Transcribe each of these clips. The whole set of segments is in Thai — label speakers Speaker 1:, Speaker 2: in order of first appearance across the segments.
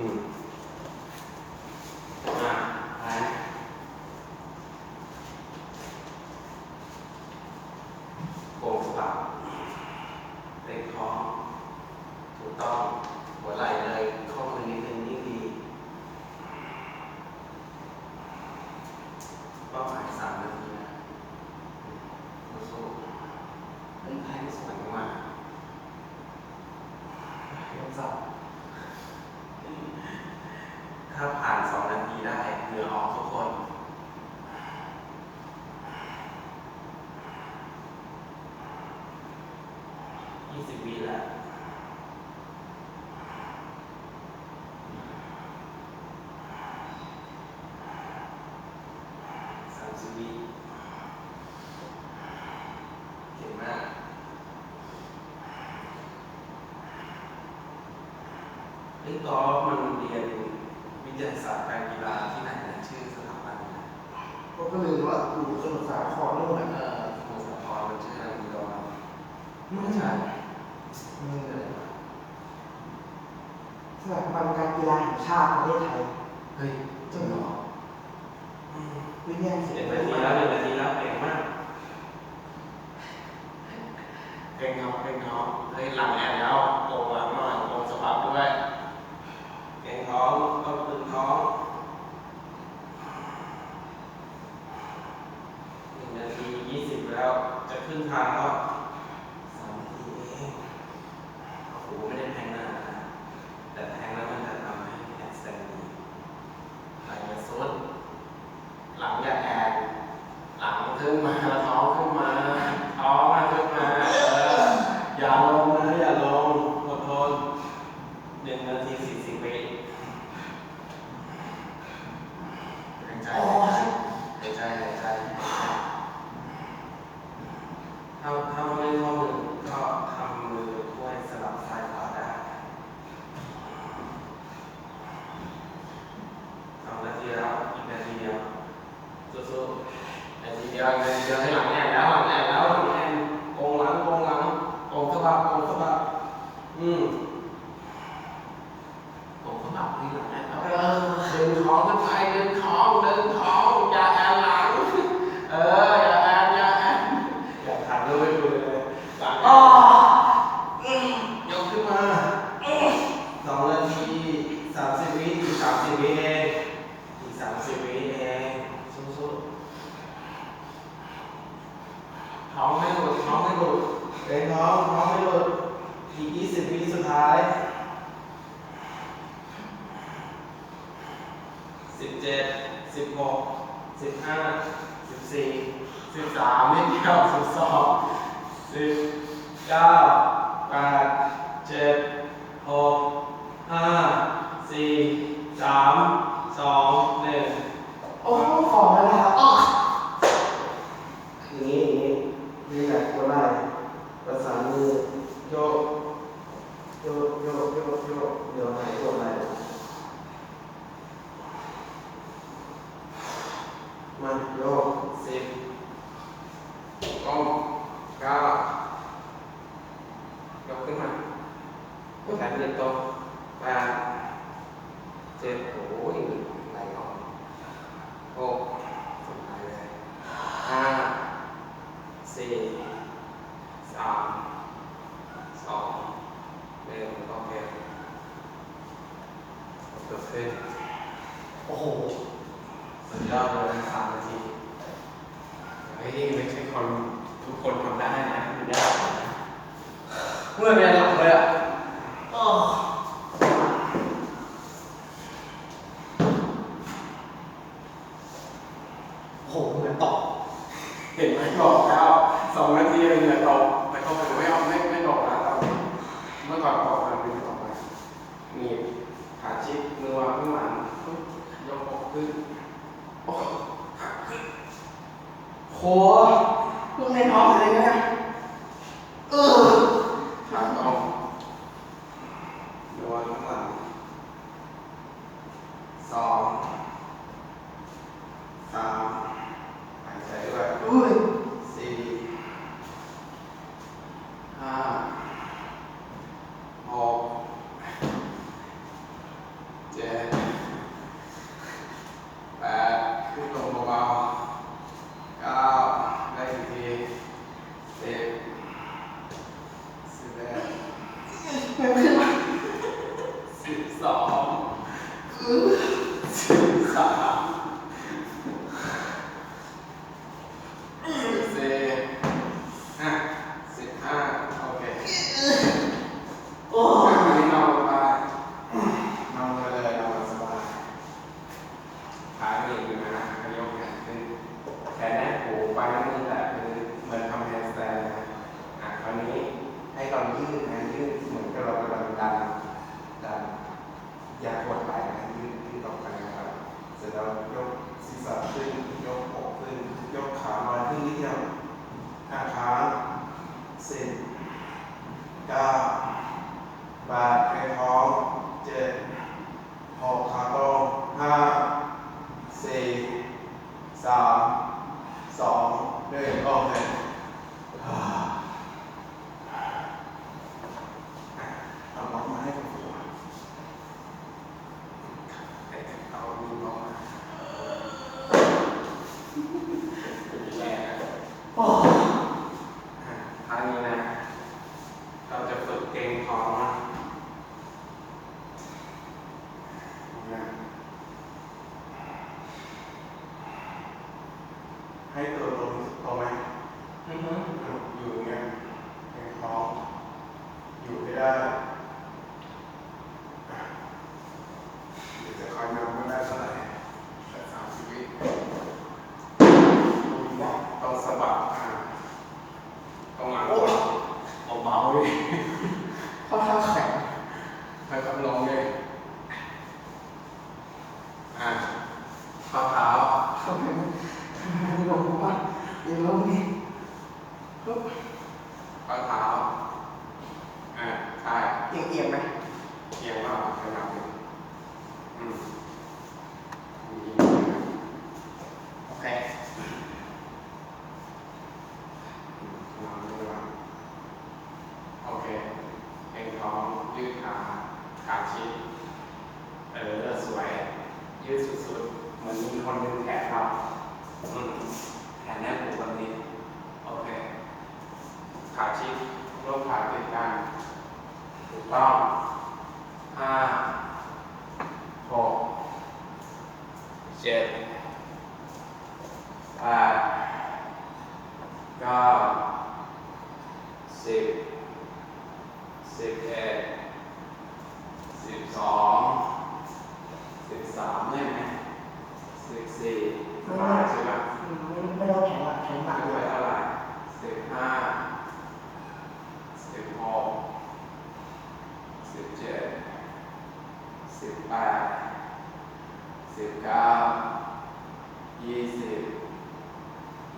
Speaker 1: Hum. ล้อมันเรียนวิทยาศาสตร์การกีฬาที่ไหนนชื่อสถาบันนะ
Speaker 2: ผมก็คือว่าอยู่สมุทรสาครนู่นน่ะเอ
Speaker 1: อสมุทรสาครมันชื่ออะไรกีดอน
Speaker 2: ไม่ใช่อืมสถาบันการกีฬาแห่งชาติประเทศไทย
Speaker 1: เฮ้ยจริงเหรออืม
Speaker 2: วิทยาศา
Speaker 1: สตร์เด็
Speaker 2: ก
Speaker 1: นาแล้วเด็กมาทีแล้วเก่งมากเก่งเขาเก่งเขาเฮ้ยหลังแอนแล้วโกงหลังหน่อยโกงสภาพด้วย ท้องยกตึงท้องหนึ่งนาทียี่สิบแล้วจะขึ้นทางแล้ว หกห้าสี่สามสองหนึ่ง
Speaker 2: โอ้ขอแล้วนะครับอ๋ออย่างนี้อย่างนี้มีแบบก็ได้ประสานมือโยกโยกโยกโยกโยกเดี๋ยวหายปวไห โห
Speaker 1: สุดยอดเลยนะสามนาทีเฮ้ยไม่ใช่คนทุกคนทำได้นะสุดยอ
Speaker 2: ดเมื่อ
Speaker 1: เวลาเลยอะ
Speaker 2: ยื
Speaker 1: ดนะยืดเหมือนกับเรากำลังดันดันยาปวดไหล่นะยืดยืดออกไปนะครับ เสร็จแล้วยกศีรษะขึ้นยกอกขึ้น ยกขามาขึ้นนิดเดียวห้าขาสิบเก้าแปดในท้องเจ็ดหกขาตรงห้าสี่สามสองห
Speaker 3: นึ่ง
Speaker 1: โอเค
Speaker 3: สิบแปดสิบเก้ายี่สิบ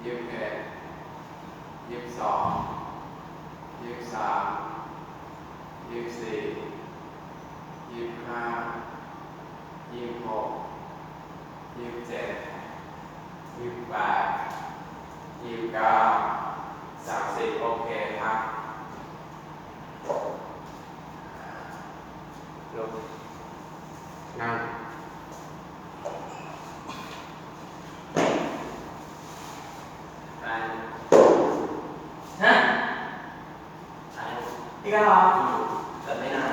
Speaker 3: ยี่สิบเอ็ดยี่สิบสองยี่สิบสามยี่สิบสี่ยี่สิบห้ายี่สิบหกยี่สิบเจ็ดยี่สิบแปดยี่สิบเก้าสามสิบโอเคครับลุก นั่งไปฮะไป
Speaker 1: อีกแล้วเหรอ
Speaker 3: แต่ไม่นาน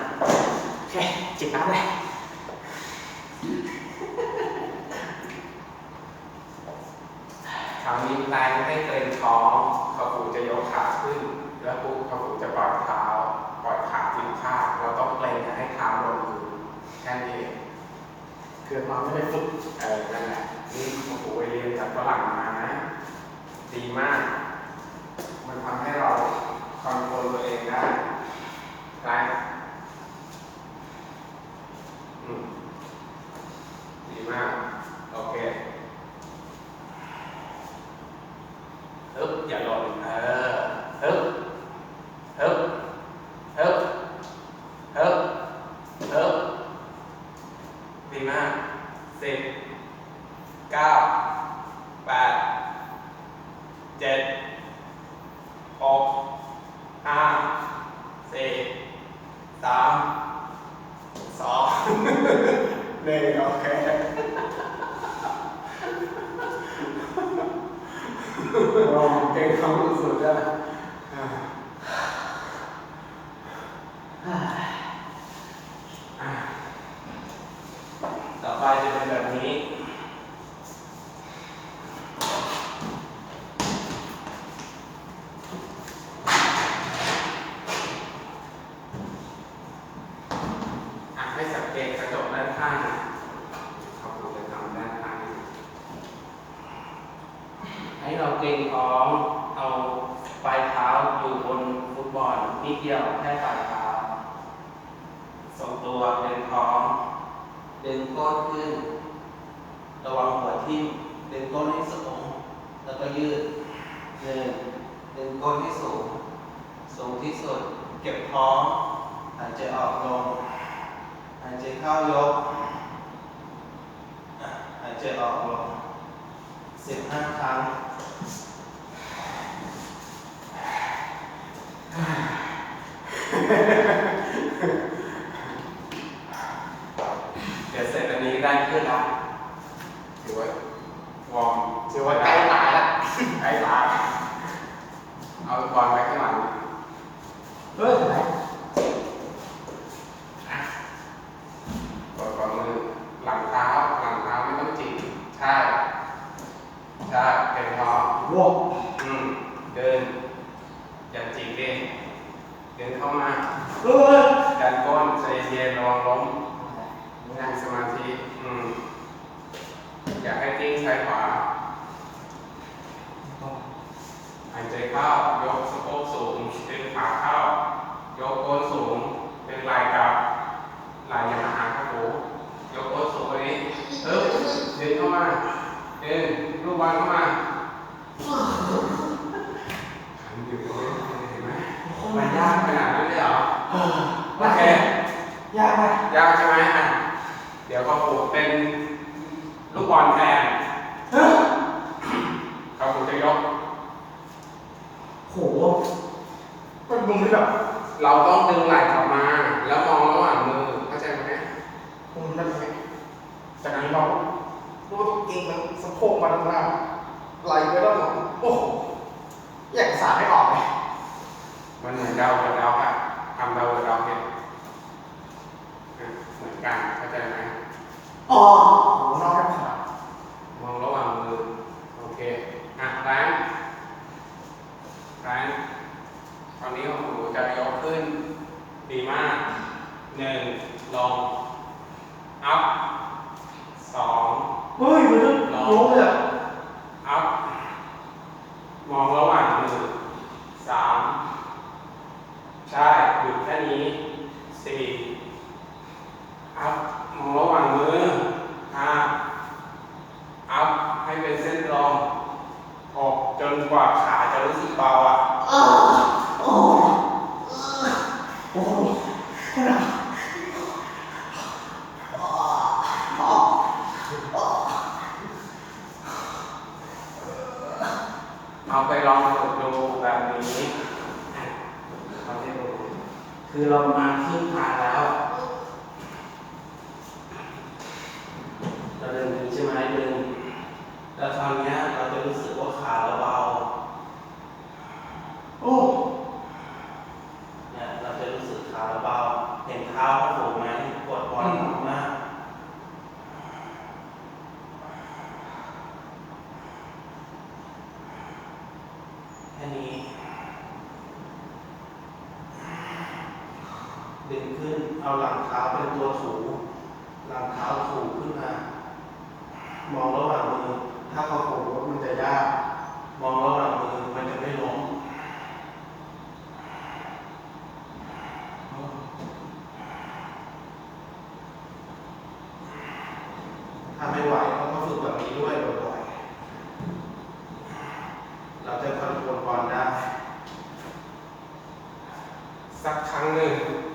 Speaker 1: โอเคจิบน้ำเลย
Speaker 3: คราวนี้แรงให้เกรงท้องขาฟูจะยกขาขึ้น แล้วปุ๊บขาฟูจะปล่อยเท้า ปล่อยขาทิ้งข้างเราต้องเกรงให้เท้าลงพื้นแค่นี้ เอ
Speaker 1: เกิดมาไม่ได้ฝึก
Speaker 3: เออนั่นแหละนี่โอ้โหไปเรียนจากฝรั่งมานะดีมาก มันทำให้เราคอนโทรลตัวเองได้ได้ดีมาก โอเคฮึบอย่าหล่นเออฮึบฮึบฮึบฮึบฮึบดีมาก สิบเก้าแปดเจ็ดหกห้าสี่สามสองหนึ่งโอเคลองเก่งคำสุดๆได้อ่าอ่าต่อไปจะเป็นแบบนี้ อะให้สังเกตกระจกด้านข้างเขาคงจะทำด้านข้างนี้ ให้เราเกรงท้องเอาปลายเท้าอยู่บนฟุตบอลนี่
Speaker 1: เดียวแค่ปลายเท้าทรงตัวเดึงท้องดึงก้นขึ้น ระวังหัวทิ่มดึงก้นให้สูง แล้วก็ยืดหนึ่งดึงก้นให้สูง สูงที่สุด เก็บท้องหายใจออกลงหายใจเข้ายกอะหายใจออกลงสิบห้าครั้ง เดี๋ยวเสร็จอันนี้ได้ขึ้นแล้ว
Speaker 3: ถือว่าวอร์ม
Speaker 1: ถือว่าใกล้ตายแล้ว
Speaker 3: ใกล้ตายเอาบอลไว้ข้างหลัง
Speaker 1: เฮ้ย
Speaker 3: กดฝ่ามือหลังเท้าหลังเท้าไม่ต้องจิกใช่ใช่เต็มท้อง
Speaker 1: โว้
Speaker 3: อืมเดินอย่าจิกดิเดินเข้ามา
Speaker 1: เฮ้ย
Speaker 3: ดันก้นใจเย็นระวังล้มนั่งสมาธิอืมอยากให้กิ้งซ้ายขวาหายใจเข้ายกสะโพกสูงดึงขาเข้ายกก้นสูงดึงไหล่กลับไหล่อย่ามาหาข้างหูยกก้นสูงกว่านี้เออดึงเข้ามาดึงลูกบอลเข้ามาหันอยู่ตรงนี้เห็นไหมมันยากขนาดนั้นเลยเหรอ โอเค
Speaker 1: ยากไหม
Speaker 3: ยากใช่ไหมอะเดี๋ยวเขาปลูกเป็น ลูกบอลแทนเขาปลูกจะยก
Speaker 1: โหมันมุมที่แบบ
Speaker 3: เราต้องดึงไหล่กลับมา แล้วมองระหว่างมือเข้าใจไหม
Speaker 1: มุมนั่นไหมจากนั้นเราดูตัวเก่งมันสะโพกมาตรงหน้าไหลไปด้านหลังโอ้โหอยากสาดไม่ออกเลย
Speaker 3: มันเหมือนเดากับเดาค่ะทำเดากับเดาเนี่ยอะเหมือนกันเข้าใจไหม
Speaker 1: อ๋อโหนอกแค่ขา
Speaker 3: มองระหว่างมือ โอเค อะแรงแรงตอนนี้ของหนูจะยกขึ้น ดี มากหนึ่งลงอัพสอง
Speaker 1: เฮ้ยมันลงเลยอะ
Speaker 3: อัพมองระหว่างมือสามใช่หยุดแค่นี้สี่อัพ มองระหว่างมือห้าอัพ ให้เป็นเส้นตรงหกจนกว่าขาจะรู้สึกเบาอะ
Speaker 1: โอ้โอ้โอ้ขนาด
Speaker 3: เอาไปลองฝึกดูแบบนี้เอาให้ดู
Speaker 1: คือเรามาครึ่งทางแล้ว เราเดินถึงใช่ไหมดึงแล้วคราวเนี้ยเราจะรู้สึกว่าขาเราเบา โอ้เนี่ยเราจะรู้สึกขาเราเบา เห็ นเท้าเขาถูกไหมปวดบอลมากแค่นี้ ดึงขึ้นเอาหลังเท้าเป็นตัวถูลังเท้าถูขึ้นมา มองระหว่างมือ ถ้าเขาถูมันจะยาก มองระหว่างมือมันจะไม่ล้มถ้าไม่ไหวก็ต้องฝึกแบบนี้ด้วยบ่อยๆ เราจะคอนโทรลบอลได้
Speaker 3: สักครั้งหนึ่ง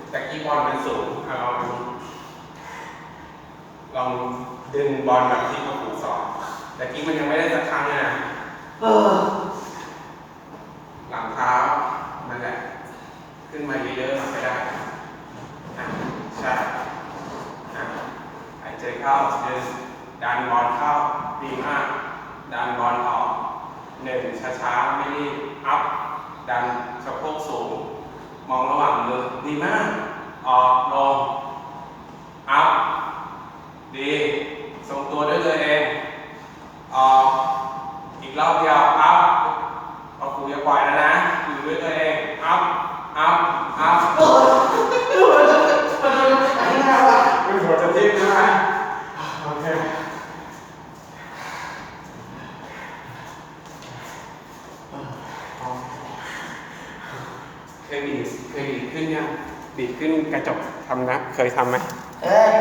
Speaker 3: แต่กี้บอลมันสูง เอาลองดูลองดึงบอลแบบที่เขาครูสอนแต่กี้มันยังไม่ได้สักครั้งเลยนะ
Speaker 1: เออ
Speaker 3: หลังเท้ามันแหละ ขึ้นมาเยอะๆมันก็ได้อะใช่อะหายใจเข้าดึงดันบอลเข้าดีมาก ดันบอลออกหนึ่งช้าๆ ไม่รีบอัพ ดันสะโพกสูง มองระหว่างมือดีมาก ออกลงอัพดีทรงตัวด้วยตัวเองออกอีกรอบเดียวอัพพอครูจะปล่อยแล้วนะอยู่ด้วยตัวเองอัพอัพอัพเป็นหัวจะทิ่มใช่ไหมโอเคเคยดีเคยดี ดีดขึ้นกระจกทำนะเคยทำไหม
Speaker 4: เอ้ย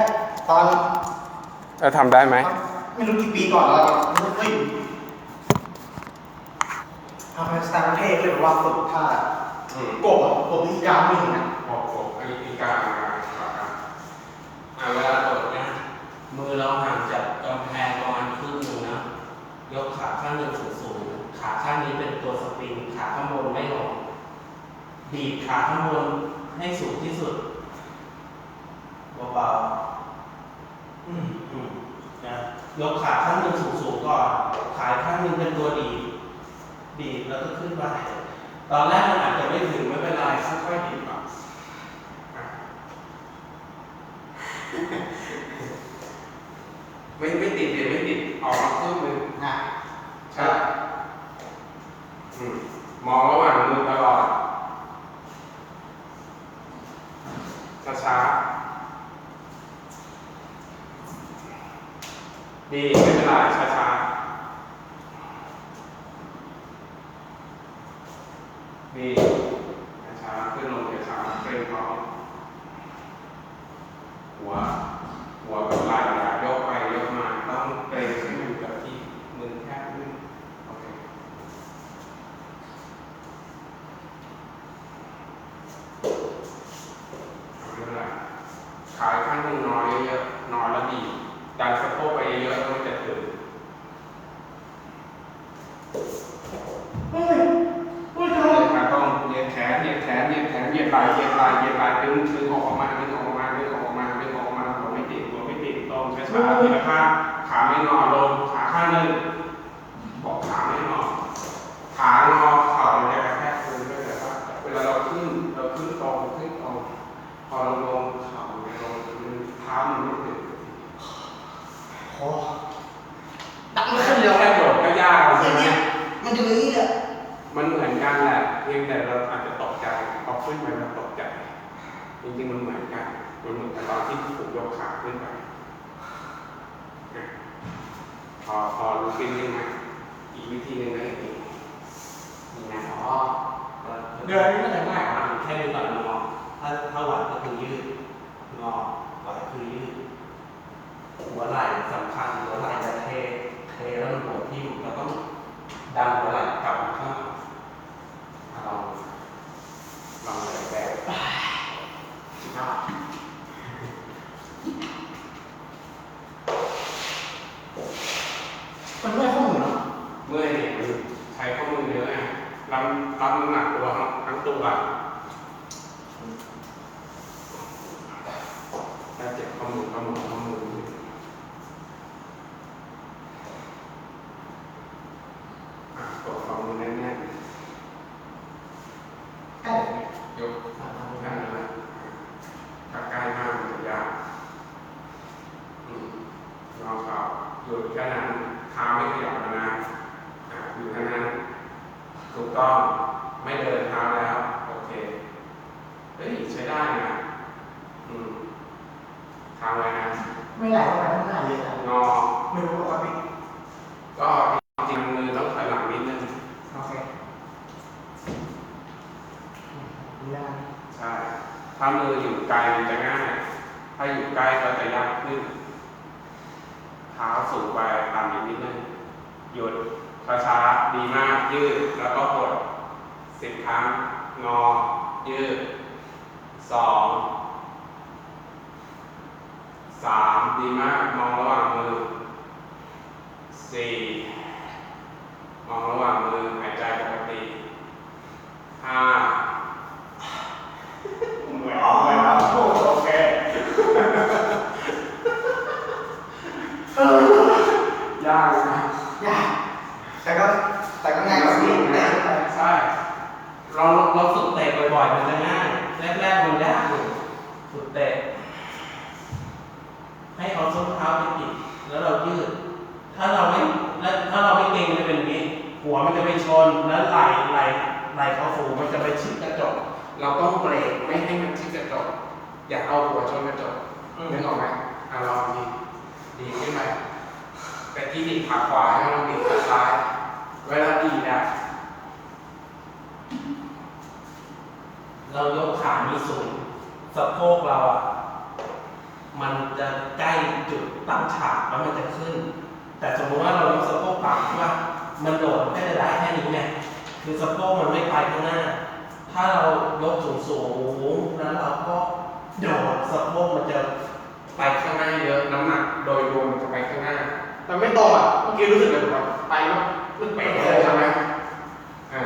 Speaker 4: ตอน
Speaker 3: เออทำได้ไหม
Speaker 4: ไม่รู้กี่ปีก่อนแล้วเฮ้ยทำเป็นสไตล์ประเทศเลยแบบว่าฝึกท่า
Speaker 3: อืม
Speaker 4: กบอะกบที่ยาวไม่ถึงอะ
Speaker 3: โอ้โหอันนี้ปีกลางมาครับอ่าเวลาโดดนะ
Speaker 1: มือเราห่างจากกำแพงประมาณครึ่งหนึ่งนะยกขาข้างหนึ่งสูงสูงๆขาข้างนี้เป็นตัวสปริงขาข้างบนไม่ลงดีดขาข้างบน ให้สูงที่สุดเบาๆอืมอืมนะยกขาข้างหนึ่งสูงสูงๆก่อน ขาข้างหนึ่งเป็นตัวดีดดีดแล้วก็ขึ้นไปตอนแรกมันอาจจะไม่ถึงไม่เป็นไรค่อยๆดีดก่อน
Speaker 3: ไม่ไม่ติดเลยไม่ติดออกมาครึ่งหนึง
Speaker 4: นะ
Speaker 3: ใช่อืมมองระหว่างมือตลอด ช้าๆดีไม่เป็นไรช้าๆดีช้าขึ้นลงช้าๆเกรงท้อมหัว หัวกับไหล่อย่ายกไปยกมาต้องเกรงให้มันอยู่กับที่มือแคบนิดนึงโอเค ไม่เป็นไร ขายข้างหนึ่งนอนเยอะๆนอนแล้วดีดันสะโพกไปเยอะๆแล้วมันจะถึง
Speaker 4: เฮ้ยเฮ้ย
Speaker 3: เห
Speaker 4: ทำไม
Speaker 3: ยียดขาต้องเหยียดแขนเหยียดแขนเหยียดแขนเหยียดไหล่เหยียดไหล่เหยียดไหล่ดึงดึงออกมาดึงออกมาดึงออกมาดึงออกมาหัวไม่ติดหัวไม่ติดตรงช้าๆทีละข้างขาไม่งอลงขาข้างหนึ่งบอกขาไม่งอขางอเข่ามันจะกระแทกพื้นด้วยแต่ว่าเวลาเราขึ้นเราขึ้นตรงขึ้นตรงพอเราลงเข่ามันลงพื้นเท้ามันไม่ถึง
Speaker 4: โอ้ดังขึ้นเร็ว
Speaker 3: แค่โดดก็ยากแล้ว
Speaker 4: เฮ้
Speaker 3: ใช่
Speaker 4: ย
Speaker 3: ไหม
Speaker 4: เนี่ยมันอยู่อย่างนี้เลย
Speaker 3: มันเหมือนกันแหละ เพียงแต่เราอาจจะตกใจพอขึ้นไปเราตกใจ จริงๆมันเหมือนกันมันเหมือนกับตอนที่ถูกยกขาขึ้นไปพอพอรู้ขึ้นยังไงอีกวิธีหนึ่งก็อย่างนี้นี่นะอ๋อ
Speaker 1: เดินนี่ก็จะง่ายกว่าแค่เดินก่อนงอถ้าถ้าหวก็คือยืดงอไหวคือยืดหัวไหล่สำคัญหัวไหล่จะเทเทแล้วมันหัวทิ่มเราต้องดันหัวไหล่กลับมาข้าง ลอง
Speaker 3: ลองเลยแบบ
Speaker 1: สุดยอด
Speaker 4: มันไม่ข้อมูลเนาะ
Speaker 3: เมื่อยเนี่ยมันใช้ข้อมือเยอะไงรับรับน้ำหนักตัวทั้งตัวถ้าเจ็บข้อมือข้อมือข้อมืออะกดข้อมือแน่นๆ
Speaker 4: ใกล้
Speaker 3: ยกนั่นนะถ้าใกล้มากมันจะยากอืมลองเขาหยุดแค่นั้นเท้าไม่ขยับแล้วนะอะอยู่แค่นั้น ถูกต้อง ไม่เดินเท้าแล้ว โอเค เฮ้ย ใช้ได้นะอืมทางไว้นะ
Speaker 4: ไม่ไหลเข้าไปข้างหน้าเลยนะ
Speaker 3: งอ
Speaker 4: ไม่รู้ปกติ
Speaker 3: ก็จริงๆมือต้องถอยหลังนิดนึง
Speaker 4: โอเคดีแล้วกัน
Speaker 3: ใช่ ถ้ามืออยู่ไกลมันจะง่าย ถ้าอยู่ใกล้ก็จะยากขึ้น เท้าสูงไปต่ำอีกนิดนึง หยุดช้าๆดีมาก ยืด แล้วก็กดสิบครั้ งงอ ยืดสองสามดีมากมองระหว่างมือสี่มองระหว่างมือหายใจปกติห้าเหมือนเหมือนครับโอเคยากนะ
Speaker 4: ยากแต่ก็แต่ก็ง่ายกว่าที่แรกไป
Speaker 3: ใช่
Speaker 1: เราเราฝึกเตะบ่อยๆ มันจะง่ายแรกๆมันยากอยู่ฝึกเตะให้เอาส้นเท้าไปติดแล้วเรายืด ถ้าเราไม่แล้วถ้าเราไม่เก่งมันจะเป็นอย่างนี้ หัวมันจะไปชนแล้วไหล่ไหล่ไหล่เขาฟูมันจะไปชิดกระจก
Speaker 3: เราต้องเบรกไม่ให้มันชิดกระจกอย่าเอาหัวชนกระจก
Speaker 1: อืม
Speaker 3: นึกออกไหมอะลองดีดีขึ้นไหมแต่ที่ดีดขาขวาให้เราดีดขาซ้าย เวลาดีดอะ
Speaker 1: เรายกขามีสูงสะโพกเราอะ มันจะใกล้จุดตั้งฉากแล้วมันจะขึ้น แต่สมมติว่าเรายกสะโพกต่ำใช่ป่ะมันโดดแค่ได้แค่นี้ไงคือสะโพกมันไม่ไปข้างหน้า ถ้าเรายกสูงสูงๆแล้วเราก็โดดสะโพกมันจะ
Speaker 3: ไปข้างหน้าเยอะน้ำหนักโดยรวมจะไปข้างหน้า
Speaker 4: มันไม่ตรงอะ
Speaker 3: เมื่อกี้รู้สึกเลยแบบไปแล้วลึกเป๋เลยใช่ไหมอ่า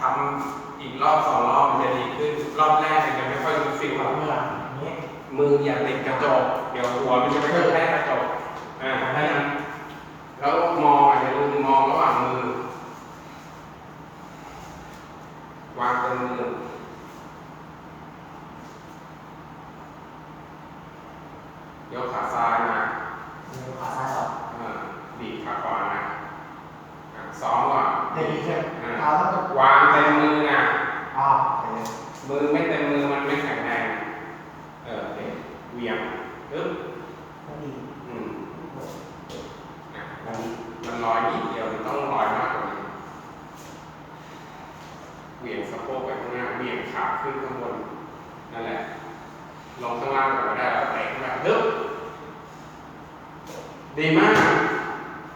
Speaker 3: ทำ อีกรอบสองรอบมันจะดีขึ้น รอบแรกมันยังไม่ค่อยรู้สึกหรอก
Speaker 1: เวลาอย่างเมื่อ
Speaker 3: มืออย่าติดกระจกเดี๋ยวหัวมันจะไม่ค่อยแระจก อ่าให้มันแล้วมองอะอย่าลืมมองระหว่างมือ วางบนมือ ยกขาซ้ายนะ
Speaker 4: ขาซ้ายก่อน
Speaker 3: อ่าบีบขาขวานะอะซ้อมก่อน
Speaker 4: ให้ดีขึ้น
Speaker 3: อ่า
Speaker 4: เท้าต้อง
Speaker 3: วางเต็มมือนะ
Speaker 4: อ่าโอเค
Speaker 3: มือไม่เต็มมือมันไม่แข็งแรง เออโอเคเหวียงปึ๊บ
Speaker 4: ก็ดี
Speaker 3: อืมอะมันมันลอยนิดเดียวมันต้องลอยมากกว่านี้เหวี่ยงสะโพกไปข้างหน้าเหวี่ยงขาขึ้นข้างบน นั่นแหละ ลงข้างล่างก่อนก็ได้แล้วเตะขึ้นมาปึ๊บดีมาก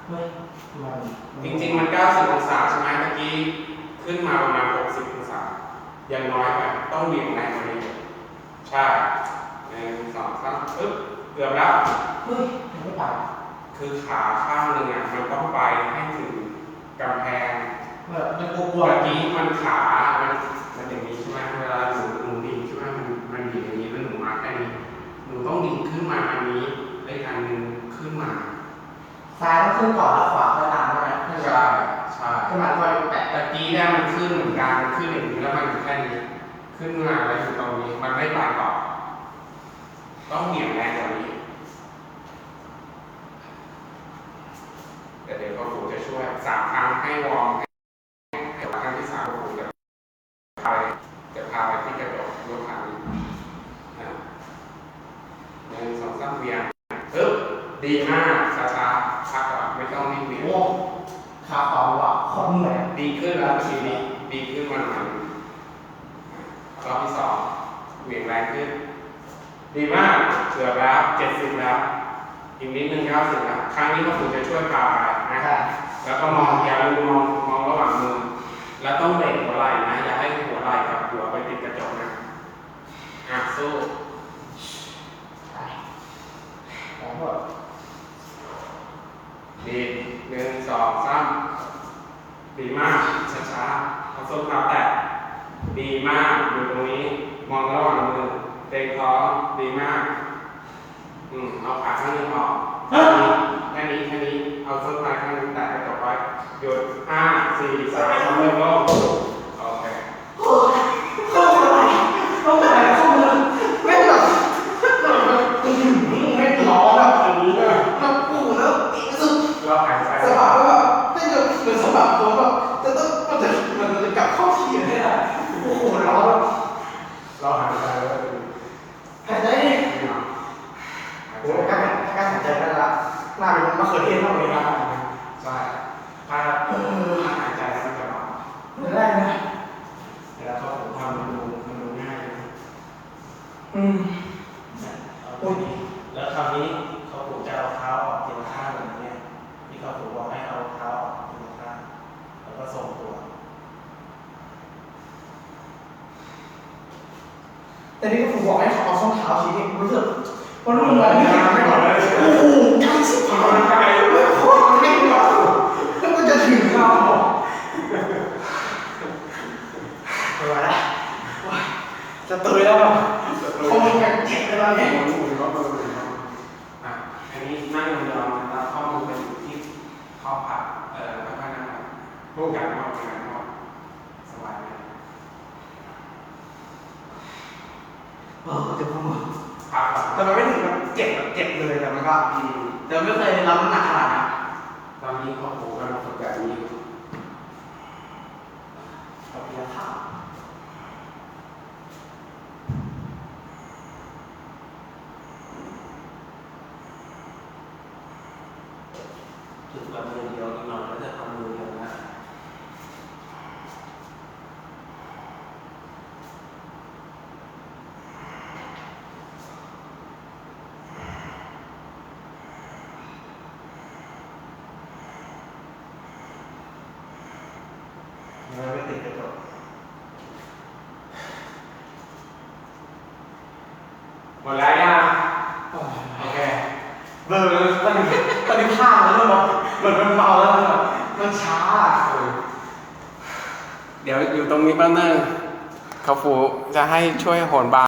Speaker 4: เฮ้ยมัน
Speaker 3: จริงๆ มัน 90 องศาใช่ไหมเมื่อกี้ขึ้นมาประมาณ 60 องศา ยังน้อยไปต้องเบี่ยงแรงกว่านี้ใช่หนึ่งสองสามปึ๊บเกือบแล้ว
Speaker 4: เฮ้ยยังไม่ไป
Speaker 3: คือขาข้างหนึ่งอะมันต้องไปให้ถึงกำแพง
Speaker 4: แบบจะกลัว
Speaker 3: เมื่อกี้มันขา มันมันอย่างนี้ใช่ไหมเวลาหนูหนูดีดใช่ไหมมันมันดีดอย่างนี้แล้วหนูมาแค่นี้หนูต้องดีดขึ้นมาอันนี้และอีกอันหนึงขึ้นมา
Speaker 4: ซ้ายต้องขึ้นก่อนแล้วขวาค่อยตามใช่ไหมขึ้น
Speaker 3: ใช่
Speaker 4: ก่อน
Speaker 3: ใช่
Speaker 4: ขึ้นมาค่อยแปะ
Speaker 3: ตะกี้เนี่ยมันขึ้นเหมือนกันมันขึ้นอย่างนี้แล้วมันอยู่แค่นี้ ขึ้นมาแล้วอยู่ตรงนี้ มันไม่ไปต่อ ต้องเหนี่ยงแรงกว่านี้แต่เดี๋ยวก็ครูจะช่วยสามครั้งให้วอร์มให้ให้ครั้งที่สามครูจะพาไปจะพาไปที่กระจกยกขานี้อะหนึ่งสองสามเวียงปึ๊บดีมากช้าๆพักก่อนไม่ต้องรีบเวียง
Speaker 4: โอ้ขาขวาว่ะโคตรเหนื่อย
Speaker 3: ดีขึ้นแล้วทีนี้ดีขึ้นมันมันรอบที่สองเหวี่ยงแรงขึ้น ดีมากเกือบแล้วเจ็ดสิบแล้ว อีกนิดนึงเก้าสิบแล้วครั้งนี้พ่อปู่จะช่วยพาไปนะ
Speaker 4: ใช่
Speaker 3: แล้วก็มองอย่าลืมมองมองระหว่างมือ แล้วต้องเบรกหัวไหล่นะ อย่าให้หัวไหล่กับหัวไปติดกระจกนะอะสู้
Speaker 4: ไปแต่หมด
Speaker 3: ดี หนึ่งสองสามดีมากช้าๆเอาส้นเท้าแตะดีมากอยู่ตรงนี้ มองระหว่างมือเต็งท้องดีมากอืมเอาขาข้างหนึงออกแค่นี้แค่นี้เอาส้นเท้าข้างหนึงแตะกระจกไว้หยุดห้าสี่สามสองหนึ่งลงโอเค
Speaker 4: เข้าไปเข้าไปเข้ามือไม่แบบไม่ร้อนแบบแบบปูแล้วอีกสุด
Speaker 3: เราหายใจ
Speaker 4: สะบัดแบบไม่จะเหมือนสะบัดตัวแบบจะต้องมันจะมันจะกลับเข้าที่เลยอะโอ้โหร้อน
Speaker 3: เราหายใจแล้ว
Speaker 4: หายใจดิโอ้ยการการหายใจนั่นละหน้าเป็นมะเขือเทศเท่าเลยนะ
Speaker 3: ใช่ถ้าถ้าหายใจแล้วมันจะร้อน
Speaker 4: ไม่ได้นะ
Speaker 3: เวลาเขาทำมันดูมันดูง่ายนะ
Speaker 4: อืม
Speaker 1: โอ้ยแล้วคราวนี้เขาถูกจะเอาเท้าออกทีละข้างแบบเนี้ยที่เขาถูกบอกให้เอาเท้าออกทีละข้างแล้วก็ส่งตัว
Speaker 4: แต่นี่ก็ผมบอกให้เขาเอาส้นเท้าชี้นี่รู้สึกมันรู้มันไม่ไม่ก่อนเลยโอ้โหใกล้สิบผ่านไปเลยโคตรใกล้เลยแล้วก็จะถึงเราไปแล้วจะตื่นแล้วเขามีการเจ็บไปแล้วเนี่ย
Speaker 3: อะอันนี้นั่งยองๆแล้วข้อมือไปอยู่ที่ข้อพับเอ่อค่อยๆนั่งพวกอย่างนอกอย่างนอกสบายไหม
Speaker 4: เออเจ็บข้อมือ
Speaker 3: พับก่อน
Speaker 4: แต่มันไม่ถึงกับเจ็บแบบเจ็บเลยแต่มันก็แต่ไม่เคยรับน้ำหนักขนาดนั้น
Speaker 3: ตอนนี้พ่อปู่กำลังฝึกแบบนี้อยู่
Speaker 4: กับเพียร์ข้าว
Speaker 1: ถึงแบบมือเดียวอีกหน่อยก็จะทำมือเดียวนะ
Speaker 3: หมดแล้วยัง
Speaker 4: โอเค เบอร์ตอนนี้ตอนนี้ผ่าแล้วเนาะเหมือนมันเมาแล้วมันแบบมันช้า
Speaker 3: เดี๋ยวอยู่ตรงนี้แป๊บนึงเขาฟูจะให้ช่วยโหนบา